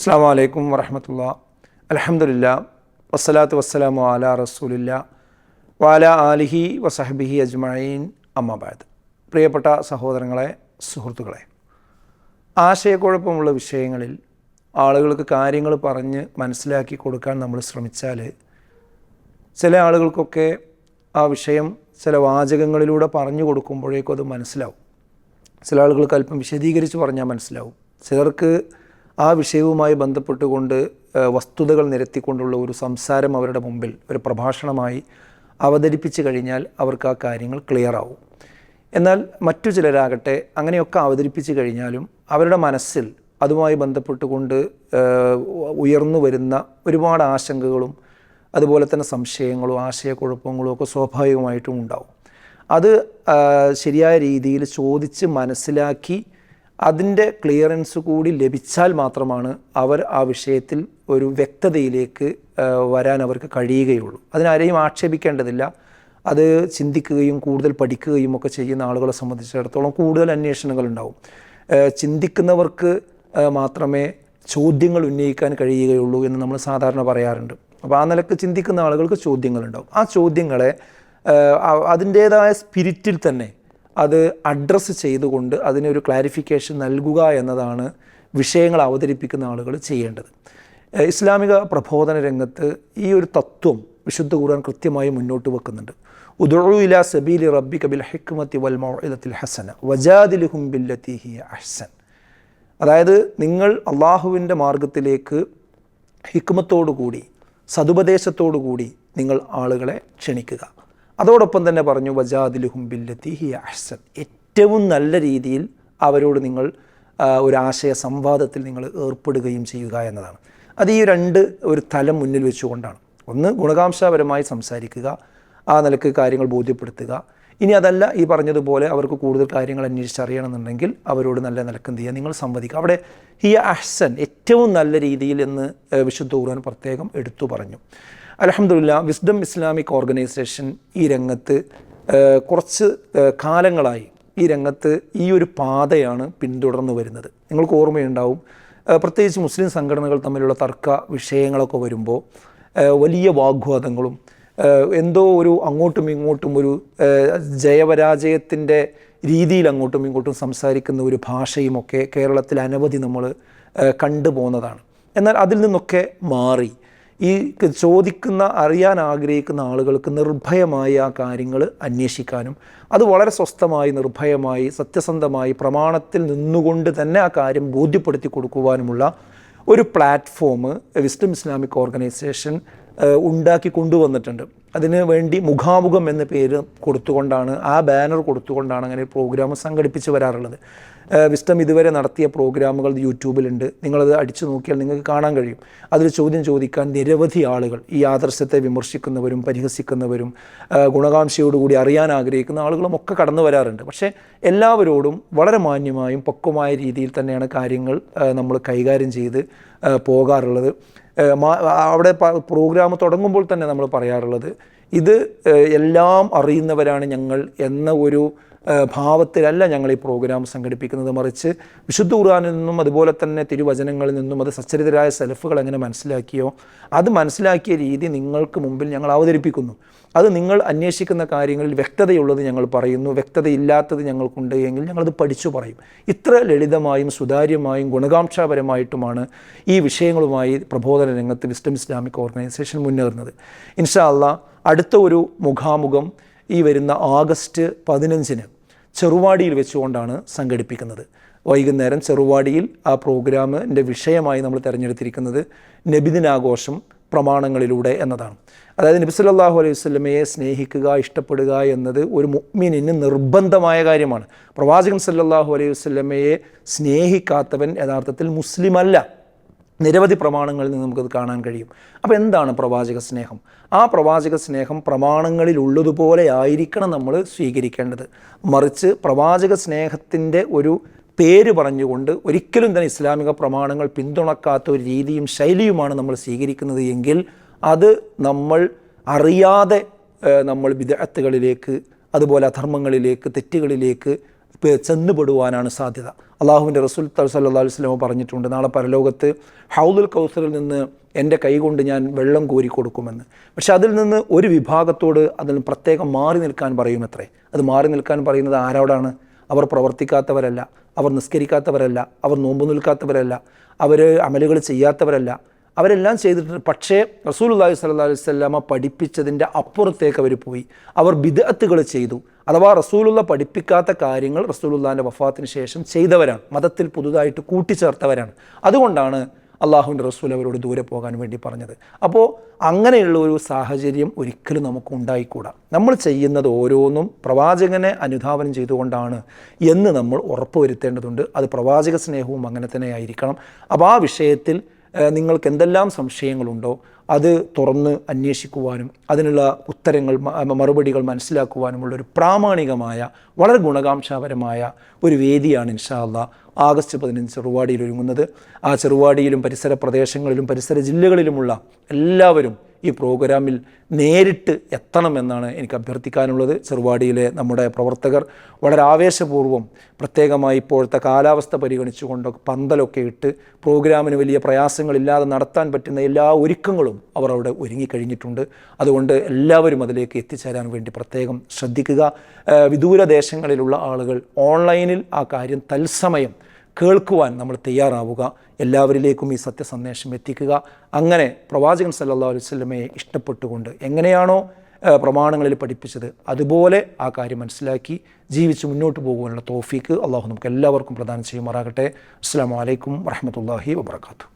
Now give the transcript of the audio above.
അസ്സാം വലൈക്കും വരഹമത്തുള്ള അലഹമുല്ല വസ്സലാത്തു വസ്സലാമു അല റസൂലില്ല. വാല ആലിഹി വസഹബിഹി അജ്മീൻ അമ്മബാദ് പ്രിയപ്പെട്ട സഹോദരങ്ങളെ സുഹൃത്തുക്കളെ ആശയക്കുഴപ്പമുള്ള വിഷയങ്ങളിൽ ആളുകൾക്ക് കാര്യങ്ങൾ പറഞ്ഞ് മനസ്സിലാക്കി കൊടുക്കാൻ നമ്മൾ ശ്രമിച്ചാൽ ചില ആളുകൾക്കൊക്കെ ആ വിഷയം ചില വാചകങ്ങളിലൂടെ പറഞ്ഞു കൊടുക്കുമ്പോഴേക്കും അത് മനസ്സിലാവും. ചില ആളുകൾക്ക് അല്പം വിശദീകരിച്ച് പറഞ്ഞാൽ മനസ്സിലാവും. ചിലർക്ക് ആ വിഷയവുമായി ബന്ധപ്പെട്ടുകൊണ്ട് വസ്തുതകൾ നിരത്തിക്കൊണ്ടുള്ള ഒരു സംസാരം അവരുടെ മുമ്പിൽ ഒരു പ്രഭാഷണമായി അവതരിപ്പിച്ച് കഴിഞ്ഞാൽ അവർക്ക് ആ കാര്യങ്ങൾ ക്ലിയർ ആവും എന്നാൽ മറ്റു ചിലരാകട്ടെ അങ്ങനെയൊക്കെ അവതരിപ്പിച്ച് കഴിഞ്ഞാലും അവരുടെ മനസ്സിൽ അതുമായി ബന്ധപ്പെട്ടുകൊണ്ട് ഉയർന്നു വരുന്ന ഒരുപാട് ആശങ്കകളും അതുപോലെ തന്നെ സംശയങ്ങളും ആശയക്കുഴപ്പങ്ങളും ഒക്കെ സ്വാഭാവികമായിട്ടും ഉണ്ടാവും. അത് ശരിയായ രീതിയിൽ ചോദിച്ച് മനസ്സിലാക്കി അതിന്റെ ക്ലിയറൻസ് കൂടി ലഭിച്ചാൽ മാത്രമാണ് അവർ ആ വിഷയത്തിൽ ഒരു വ്യക്തതയിലേക്ക് വരാൻ അവർക്ക് കഴിയുകയുള്ളൂ. അതിനാരെയും ആക്ഷേപിക്കേണ്ടതില്ല. അത് ചിന്തിക്കുകയും കൂടുതൽ പഠിക്കുകയും ഒക്കെ ചെയ്യുന്ന ആളുകളെ സംബന്ധിച്ചിടത്തോളം കൂടുതൽ അന്വേഷണങ്ങൾ ഉണ്ടാവും. ചിന്തിക്കുന്നവർക്ക് മാത്രമേ ചോദ്യങ്ങൾ ഉന്നയിക്കാൻ കഴിയുകയുള്ളൂ എന്ന് നമ്മൾ സാധാരണ പറയാറുണ്ട്. അപ്പോൾ ആ നിലയ്ക്ക് ചിന്തിക്കുന്ന ആളുകൾക്ക് ചോദ്യങ്ങളുണ്ടാവും. ആ ചോദ്യങ്ങളെ അതിന്റേതായ സ്പിരിറ്റിൽ തന്നെ അത് അഡ്രസ്സ് ചെയ്തുകൊണ്ട് അതിനൊരു ക്ലാരിഫിക്കേഷൻ നൽകുക എന്നതാണ് വിഷയങ്ങൾ അവതരിപ്പിക്കുന്ന ആളുകൾ ചെയ്യേണ്ടത്. ഇസ്ലാമിക പ്രബോധന രംഗത്ത് ഈ ഒരു തത്വം വിശുദ്ധ ഖുർആൻ കൃത്യമായി മുന്നോട്ട് വെക്കുന്നുണ്ട്. ഉദുഉ ഇലാ സബീലി റബ്ബിക ബിൽ ഹിക്മത്തി വൽ മൗഇദത്തിൽ ഹസന വജാദിലുഹും ബില്ലത്തി ഹി അഹ്സൻ. അതായത് നിങ്ങൾ അള്ളാഹുവിന്റെ മാർഗത്തിലേക്ക് ഹിക്മത്തോടുകൂടി സതുപദേശത്തോടുകൂടി നിങ്ങൾ ആളുകളെ ക്ഷണിക്കുക. അതോടൊപ്പം തന്നെ പറഞ്ഞു വജാദിലുഹും ബില്ലത്തി ഹി അഹ്സൻ. ഏറ്റവും നല്ല രീതിയിൽ അവരോട് നിങ്ങൾ ഒരു ആശയ സംവാദത്തിൽ നിങ്ങൾ ഏർപ്പെടുകയും ചെയ്യുക എന്നതാണ്. അത് ഈ രണ്ട് ഒരു തലം മുന്നിൽ വെച്ചുകൊണ്ടാണ്. ഒന്ന് ഗുണകാംശപരമായി സംസാരിക്കുക ആ നിലയ്ക്ക് കാര്യങ്ങൾ ബോധ്യപ്പെടുത്തുക. ഇനി അതല്ല ഈ പറഞ്ഞതുപോലെ അവർക്ക് കൂടുതൽ കാര്യങ്ങൾ അന്വേഷിച്ചറിയണമെന്നുണ്ടെങ്കിൽ അവരോട് നല്ല നിലക്കും ചെയ്യുക നിങ്ങൾ സംവദിക്കുക. അവിടെ ഹിയ അഹ്സൻ ഏറ്റവും നല്ല രീതിയിൽ എന്ന് വിശുദ്ധ ഖുർആൻ പ്രത്യേകം എടുത്തു പറഞ്ഞു. അലഹമുല്ല വിസ്ഡം ഇസ്ലാമിക് ഓർഗനൈസേഷൻ ഈ രംഗത്ത് കുറച്ച് കാലങ്ങളായി ഈ രംഗത്ത് ഈ ഒരു പാതയാണ് പിന്തുടർന്നു വരുന്നത്. നിങ്ങൾക്ക് ഓർമ്മയുണ്ടാവും പ്രത്യേകിച്ച് മുസ്ലിം സംഘടനകൾ തമ്മിലുള്ള തർക്ക വിഷയങ്ങളൊക്കെ വരുമ്പോൾ വലിയ വാഗ്വാദങ്ങളും എന്തോ ഒരു അങ്ങോട്ടും ഇങ്ങോട്ടും ഒരു ജയപരാജയത്തിന്റെ രീതിയിൽ അങ്ങോട്ടും ഇങ്ങോട്ടും സംസാരിക്കുന്ന ഒരു ഭാഷയുമൊക്കെ കേരളത്തിൽ അനവധി നമ്മൾ കണ്ടുപോകുന്നതാണ്. എന്നാൽ അതിൽ നിന്നൊക്കെ മാറി. ഈ ചോദിക്കുന്ന അറിയാൻ ആഗ്രഹിക്കുന്ന ആളുകൾക്ക് നിർഭയമായി ആ കാര്യങ്ങൾ അന്വേഷിക്കാനും അത് വളരെ സ്വസ്ഥമായി നിർഭയമായി സത്യസന്ധമായി പ്രമാണത്തിൽ നിന്നുകൊണ്ട് തന്നെ ആ കാര്യം ബോധ്യപ്പെടുത്തി കൊടുക്കുവാനുമുള്ള ഒരു പ്ലാറ്റ്ഫോം വിസ്ഡം ഇസ്ലാമിക് ഓർഗനൈസേഷൻ ഉണ്ടാക്കി കൊണ്ടുവന്നിട്ടുണ്ട്. അതിന് വേണ്ടി മുഖാമുഖം എന്ന പേര് കൊടുത്തുകൊണ്ടാണ് ആ ബാനർ കൊടുത്തുകൊണ്ടാണ് അങ്ങനെ പ്രോഗ്രാം സംഘടിപ്പിച്ച് വരാറുള്ളത്. വിസ്റ്റം ഇതുവരെ നടത്തിയ പ്രോഗ്രാമുകൾ യൂട്യൂബിലുണ്ട്. നിങ്ങളത് അടിച്ചു നോക്കിയാൽ നിങ്ങൾക്ക് കാണാൻ കഴിയും. അതിൽ ചോദ്യം ചോദിക്കാൻ നിരവധി ആളുകൾ ഈ ആദർശത്തെ വിമർശിക്കുന്നവരും പരിഹസിക്കുന്നവരും ഗുണകാംക്ഷയോടുകൂടി അറിയാൻ ആഗ്രഹിക്കുന്ന ആളുകളും ഒക്കെ കടന്നു വരാറുണ്ട്. പക്ഷേ എല്ലാവരോടും വളരെ മാന്യമായും പക്വമായ രീതിയിൽ തന്നെയാണ് കാര്യങ്ങൾ നമ്മൾ കൈകാര്യം ചെയ്ത് പോകാറുള്ളത്. അവിടെ പ്രോഗ്രാം തുടങ്ങുമ്പോൾ തന്നെ നമ്മൾ പറയാറുള്ളത് ഇത് എല്ലാം അറിയുന്നവരാണ് ഞങ്ങൾ എന്ന ഒരു ഭാവത്തിലല്ല ഞങ്ങൾ ഈ പ്രോഗ്രാം സംഘടിപ്പിക്കുന്നത്. മറിച്ച് വിശുദ്ധ ഖുർആാനിൽ നിന്നും അതുപോലെ തന്നെ തിരുവചനങ്ങളിൽ നിന്നും അത് സച്ചരിതരായ സെൽഫുകൾ എങ്ങനെ മനസ്സിലാക്കിയോ അത് മനസ്സിലാക്കിയ രീതി നിങ്ങൾക്ക് മുമ്പിൽ ഞങ്ങൾ അവതരിപ്പിക്കുന്നു. അത് നിങ്ങൾ അന്വേഷിക്കുന്ന കാര്യങ്ങളിൽ വ്യക്തതയുള്ളത് ഞങ്ങൾ പറയുന്നു. വ്യക്തതയില്ലാത്തത് ഞങ്ങൾക്കുണ്ട് എങ്കിൽ ഞങ്ങളത് പഠിച്ചു പറയും. ഇത്ര ലളിതമായും സുതാര്യമായും ഗുണകാംക്ഷാപരമായിട്ടുമാണ് ഈ വിഷയങ്ങളുമായി പ്രബോധന രംഗത്ത് വിസ്റ്റം ഇസ്ലാമിക് ഓർഗനൈസേഷൻ മുന്നേറുന്നത്. ഇൻഷാ അള്ളാ അടുത്ത ഒരു മുഖാമുഖം ഈ വരുന്ന ആഗസ്റ്റ് പതിനഞ്ചിന് ചെറുവാടിയിൽ വെച്ചുകൊണ്ടാണ് സംഘടിപ്പിക്കുന്നത്. വൈകുന്നേരം ചെറുവാടിയിൽ ആ പ്രോഗ്രാമിന്റെ വിഷയമായി നമ്മൾ തിരഞ്ഞെടുത്തിരിക്കുന്നത് നബിദിനാഘോഷം പ്രമാണങ്ങളിലൂടെ എന്നതാണ്. അതായത് നബി സല്ലല്ലാഹു അലൈഹി വസ്ലമയെ സ്നേഹിക്കുക ഇഷ്ടപ്പെടുക എന്നത് ഒരു മുഗ്മിനിന് നിർബന്ധമായ കാര്യമാണ്. പ്രവാചകൻ സല്ലാഹു അലൈഹി വസ്ലമയെ സ്നേഹിക്കാത്തവൻ യഥാർത്ഥത്തിൽ മുസ്ലിം അല്ല നിരവധി പ്രമാണങ്ങളിൽ നിന്ന് നമുക്കത് കാണാൻ കഴിയും. അപ്പോൾ എന്താണ് പ്രവാചക സ്നേഹം? ആ പ്രവാചക സ്നേഹം പ്രമാണങ്ങളിൽ ഉള്ളതുപോലെ ആയിരിക്കണം നമ്മൾ സ്വീകരിക്കേണ്ടത്. മറിച്ച് പ്രവാചക സ്നേഹത്തിന്റെ ഒരു പേര് പറഞ്ഞുകൊണ്ട് ഒരിക്കലും തന്നെ ഇസ്ലാമിക പ്രമാണങ്ങൾ പിന്തുണക്കാത്ത ഒരു രീതിയും ശൈലിയുമാണ് നമ്മൾ സ്വീകരിക്കുന്നത് എങ്കിൽ അത് നമ്മൾ അറിയാതെ നമ്മൾ വിദഗ്ധകളിലേക്ക് അതുപോലെ അധർമ്മങ്ങളിലേക്ക് തെറ്റുകളിലേക്ക് ചെന്നുപെടുവാനാണ് സാധ്യത. അള്ളാഹുവിന്റെ റസൂൽ അലൈഹി വസല്ലം പറഞ്ഞിട്ടുണ്ട് നാളെ പരലോകത്ത് ഹൗദുൽ കൗസറിൽ നിന്ന് എന്റെ കൈകൊണ്ട് ഞാൻ വെള്ളം കോരി കൊടുക്കുമെന്ന്. പക്ഷെ അതിൽ നിന്ന് ഒരു വിഭാഗത്തോട് അതിൽ പ്രത്യേകം മാറി നിൽക്കാൻ പറയുമത്രേ. അത് മാറി നിൽക്കാൻ പറയുന്നത് ആരോടാണ്? അവർ പ്രവർത്തിക്കാത്തവരല്ല അവർ നിസ്കരിക്കാത്തവരല്ല അവർ നോമ്പ് നിൽക്കാത്തവരല്ല അവർ അമലുകൾ ചെയ്യാത്തവരല്ല. അവരെല്ലാം ചെയ്തിട്ടുണ്ട് പക്ഷേ റസൂലുള്ളാഹി അള്ളാഹി അലൈഹി വസല്ലമ പഠിപ്പിച്ചതിന്റെ അപ്പുറത്തേക്ക് അവർ പോയി. അവർ ബിദഅത്തുകൾ ചെയ്തു. അഥവാ റസൂലുള്ള പഠിപ്പിക്കാത്ത കാര്യങ്ങൾ റസൂലുള്ളാന്റെ വഫാത്തിന് ശേഷം ചെയ്തവരാണ്. മതത്തിൽ പുതുതായിട്ട് കൂട്ടിച്ചേർത്തവരാണ്. അതുകൊണ്ടാണ് അള്ളാഹുവിന്റെ റസൂൽ അവരോട് ദൂരെ പോകാൻ വേണ്ടി പറഞ്ഞത്. അപ്പോൾ അങ്ങനെയുള്ള ഒരു സാഹചര്യം ഒരിക്കലും നമുക്ക് ഉണ്ടായിക്കൂടാ. നമ്മൾ ചെയ്യുന്നത് ഓരോന്നും പ്രവാചകനെ അനുധാവനം ചെയ്തുകൊണ്ടാണ് എന്ന് നമ്മൾ ഉറപ്പുവരുത്തേണ്ടതുണ്ട്. അത് പ്രവാചക സ്നേഹവും അങ്ങനെ തന്നെ ആയിരിക്കണം. അപ്പോൾ ആ വിഷയത്തിൽ നിങ്ങൾക്ക് എന്തെല്ലാം സംശയങ്ങളുണ്ടോ അത് തുറന്ന് അന്വേഷിക്കുവാനും അതിനുള്ള ഉത്തരങ്ങൾ മറുപടികൾ മനസ്സിലാക്കുവാനുമുള്ള ഒരു പ്രാമാണികമായ വളരെ ഗുണകാംക്ഷാപരമായ ഒരു വേദിയാണ് ഇൻഷാല്ല ആഗസ്റ്റ് പതിനഞ്ച് ചെറുവാടിയിൽ ഒരുങ്ങുന്നത്. ആ ചെറുവാടിയിലും പരിസര പ്രദേശങ്ങളിലും പരിസര ജില്ലകളിലുമുള്ള എല്ലാവരും ഈ പ്രോഗ്രാമിൽ നേരിട്ട് എത്തണമെന്നാണ് എനിക്ക് അഭ്യർത്ഥിക്കാനുള്ളത്. ചെറുവാടിയിലെ നമ്മുടെ പ്രവർത്തകർ വളരെ ആവേശപൂർവം പ്രത്യേകമായി ഇപ്പോഴത്തെ കാലാവസ്ഥ പരിഗണിച്ചുകൊണ്ടൊക്കെ പന്തലൊക്കെ ഇട്ട് പ്രോഗ്രാമിന് വലിയ പ്രയാസങ്ങളില്ലാതെ നടത്താൻ പറ്റുന്ന എല്ലാ ഒരുക്കങ്ങളും അവർ അവിടെ ഒരുങ്ങിക്കഴിഞ്ഞിട്ടുണ്ട്. അതുകൊണ്ട് എല്ലാവരും അതിലേക്ക് എത്തിച്ചേരാൻ വേണ്ടി പ്രത്യേകം ശ്രദ്ധിക്കുക. വിദൂരദേശങ്ങളിലുള്ള വിദൂര ദേശങ്ങളിലുള്ള ആളുകൾ ഓൺലൈനിൽ ആ കാര്യം തത്സമയം കേൾക്കുവാൻ നമ്മൾ തയ്യാറാവുക. എല്ലാവരിലേക്കും ഈ സത്യസന്ദേശം എത്തിക്കുക. അങ്ങനെ പ്രവാചകൻ സല്ലല്ലാഹു അലൈഹി വസല്ലമയെ ഇഷ്ടപ്പെട്ടുകൊണ്ട് എങ്ങനെയാണോ പ്രമാണങ്ങളിൽ പഠിപ്പിച്ചത് അതുപോലെ ആ കാര്യം മനസ്സിലാക്കി ജീവിച്ച് മുന്നോട്ട് പോകുവാനുള്ള തോഫീക്ക് അള്ളാഹു നമുക്ക് എല്ലാവർക്കും പ്രദാനം ചെയ്യുമാറാകട്ടെ. അസ്സാം വലൈക്കും വറഹമത്തല്ലാഹി വബർക്കാത്തു